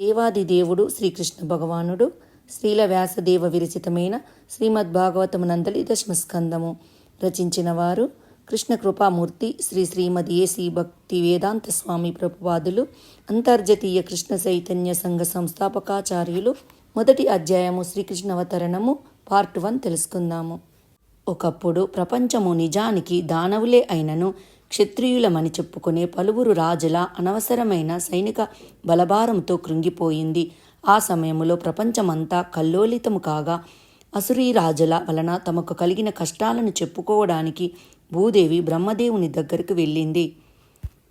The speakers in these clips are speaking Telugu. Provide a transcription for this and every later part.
దేవాది దేవుడు శ్రీకృష్ణ భగవానుడు శ్రీల వ్యాసదేవ విరచితమైన శ్రీమద్ భాగవతమునందలి దశమస్కందము. రచించిన వారు కృష్ణ కృపామూర్తి శ్రీ శ్రీమద్ ఏసీ భక్తి వేదాంత స్వామి ప్రభుపాదులు అంతర్జాతీయ కృష్ణ చైతన్య సంఘ సంస్థాపకాచార్యులు. మొదటి అధ్యాయము శ్రీకృష్ణ అవతరణము పార్ట్ వన్ తెలుసుకుందాము. ఒకప్పుడు ప్రపంచము నిజానికి దానవులే అయినను. క్షత్రియులమని చెప్పుకునే పలువురు రాజుల అనవసరమైన సైనిక బలభారంతో కృంగిపోయింది. ఆ సమయంలో ప్రపంచమంతా కల్లోలితము కాగా అసురీ రాజుల వలన తమకు కలిగిన కష్టాలను చెప్పుకోవడానికి భూదేవి బ్రహ్మదేవుని దగ్గరకు వెళ్ళింది.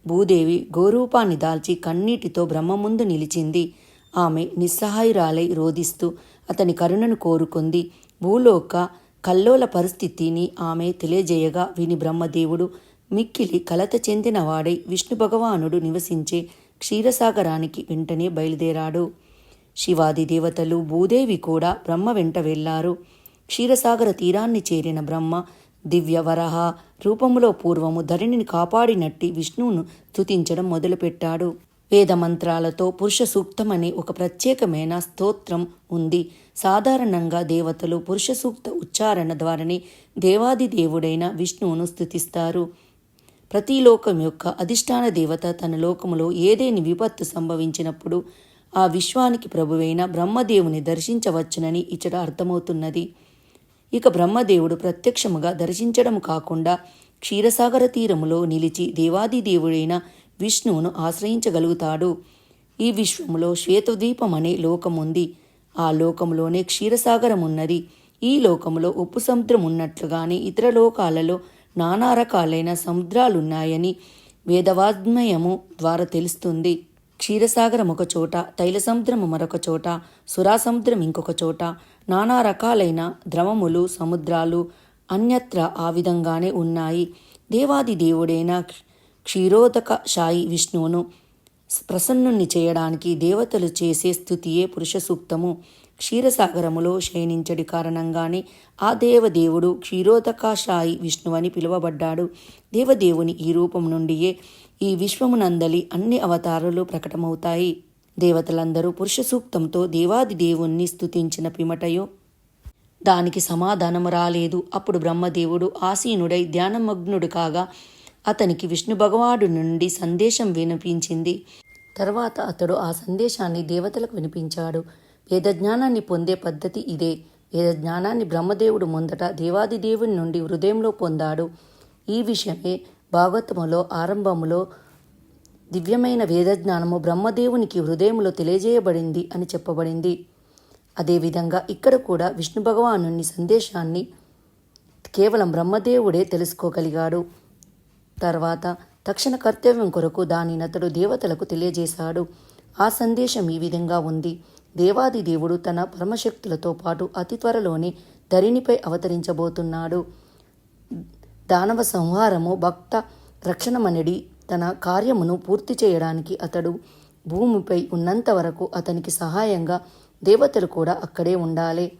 భూదేవి గోరూపాన్ని దాల్చి కన్నీటితో బ్రహ్మ ముందు నిలిచింది. ఆమె నిస్సహాయురాలై రోధిస్తూ అతని కరుణను కోరుకుంది. భూలోక కల్లోల పరిస్థితిని ఆమె తెలియజేయగా విని బ్రహ్మదేవుడు మిక్కిలి కలత చెందినవాడై విష్ణు భగవానుడు నివసించే క్షీరసాగరానికి వెంటనే బయలుదేరాడు. శివాది దేవతలు భూదేవి కూడా బ్రహ్మ వెంట వెళ్ళారు క్షీరసాగర తీరాన్ని చేరిన బ్రహ్మ దివ్య వరహ రూపములో పూర్వము ధరణిని కాపాడినట్టి విష్ణువును స్తుతించడం మొదలుపెట్టాడు. వేదమంత్రాలతో పురుష సూక్తం అనే ఒక ప్రత్యేకమైన స్తోత్రం ఉంది. సాధారణంగా దేవతలు పురుష సూక్త ఉచ్చారణ ద్వారానే దేవాది దేవుడైన విష్ణువును స్థుతిస్తారు ప్రతి లోకం యొక్క అధిష్టాన దేవత తన లోకములో ఏదేని విపత్తు సంభవించినప్పుడు ఆ విశ్వానికి ప్రభువైన బ్రహ్మదేవుని దర్శించవచ్చునని ఇచ్చట అర్థమవుతున్నది. ఇక బ్రహ్మదేవుడు ప్రత్యక్షముగా దర్శించడం కాకుండా క్షీరసాగర తీరములో నిలిచి దేవాది దేవుడైన విష్ణువును ఆశ్రయించగలుగుతాడు. ఈ విశ్వములో శ్వేతద్వీపం అనే లోకముంది. ఆ లోకంలోనే క్షీరసాగరం ఉన్నది ఈ లోకములో ఉప్పు సముద్రం ఉన్నట్లుగానే ఇతర లోకాలలో నానా రకాలైన సముద్రాలున్నాయని వేదవాజ్మయము ద్వారా తెలుస్తుంది. క్షీరసాగరం ఒక చోట తైల సముద్రము మరొక చోట సురాసముద్రం ఇంకొక చోట నానా రకాలైన ద్రవములు సముద్రాలు అన్యత్ర ఆ విధంగానే ఉన్నాయి. దేవాది దేవుడైన క్షీరోదక షాయి విష్ణువును ప్రసన్నుణ్ణి చేయడానికి దేవతలు చేసే స్థుతియే పురుష సూక్తము క్షీరసాగరములో శయనించడి కారణంగానే ఆ దేవదేవుడు క్షీరోదకాశాయి విష్ణువని పిలువబడ్డాడు. దేవదేవుని ఈ రూపం నుండియే ఈ విశ్వమునందలి అన్ని అవతారాలు ప్రకటమవుతాయి. దేవతలందరూ పురుష సూక్తంతో దేవాది దేవుణ్ణి స్తుతించిన పిమటయో. దానికి సమాధానము రాలేదు. అప్పుడు బ్రహ్మదేవుడు ఆసీనుడై ధ్యానమగ్నుడు కాగా అతనికి విష్ణు భగవాడు నుండి సందేశం వినిపించింది. తర్వాత అతడు ఆ సందేశాన్ని దేవతలకు వినిపించాడు. వేదజ్ఞానాన్ని పొందే పద్ధతి ఇదే. వేదజ్ఞానాన్ని బ్రహ్మదేవుడు ముందట దేవాది దేవుని నుండి హృదయంలో పొందాడు. ఈ విషయమే భాగవతములో ఆరంభములో దివ్యమైన వేదజ్ఞానము బ్రహ్మదేవునికి హృదయంలో తెలియజేయబడింది అని చెప్పబడింది. అదేవిధంగా ఇక్కడ కూడా విష్ణు భగవాను సందేశాన్ని కేవలం బ్రహ్మదేవుడే తెలుసుకోగలిగాడు. తర్వాత తక్షణ కర్తవ్యం కొరకు దానిని అతడు దేవతలకు తెలియజేశాడు. ఆ సందేశం ఈ విధంగా ఉంది. దేవాది దేవుడు తన పరమశక్తులతో పాటు అతి త్వరలోనే ధరిణిపై అవతరించబోతున్నాడు. దానవ సంహారము భక్త రక్షణమనడి తన కార్యమును పూర్తి చేయడానికి అతడు భూమిపై ఉన్నంత వరకు అతనికి సహాయంగా దేవతలు కూడా అక్కడే ఉండాలి.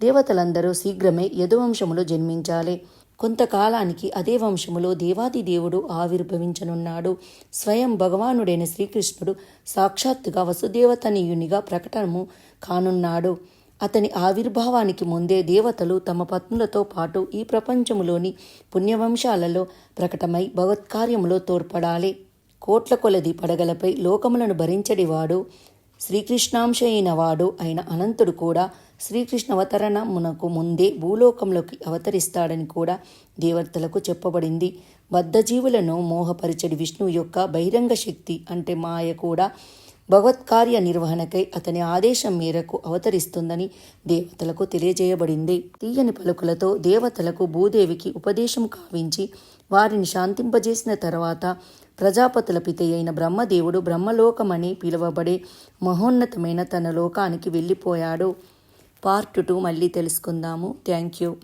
దేవతలందరూ శీఘ్రమే యదువంశములు జన్మించాలి. కొంతకాలానికి అదే వంశములో దేవాది దేవుడు ఆవిర్భవించనున్నాడు. స్వయం భగవానుడైన శ్రీకృష్ణుడు సాక్షాత్తుగా వసుదేవతనీయునిగా ప్రకటనము కానున్నాడు. అతని ఆవిర్భావానికి ముందే దేవతలు తమ పత్నులతో పాటు ఈ ప్రపంచములోని పుణ్యవంశాలలో ప్రకటమై భగవత్కార్యములో తోడ్పడాలి. కోట్ల కొలది పడగలపై లోకములను భరించడివాడు శ్రీకృష్ణాంశ అయిన వాడు అయిన అనంతుడు కూడా శ్రీకృష్ణ అవతరణమునకు ముందే భూలోకంలోకి అవతరిస్తాడని కూడా దేవతలకు చెప్పబడింది. బద్ధజీవులను మోహపరిచడి విష్ణువు యొక్క బహిరంగ శక్తి అంటే మాయ కూడా భగవత్కార్య నిర్వహణకై అతని ఆదేశం మేరకు అవతరిస్తుందని దేవతలకు తెలియజేయబడింది. తీయని పలుకులతో దేవతలకు భూదేవికి ఉపదేశం కావించి వారిని శాంతింపజేసిన తర్వాత ప్రజాపతుల పిత అయిన బ్రహ్మదేవుడు బ్రహ్మలోకమని పిలువబడే మహోన్నతమైన తన లోకానికి వెళ్ళిపోయాడు. పార్ట్ టూ మళ్ళీ తెలుసుకుందాము. Thank you.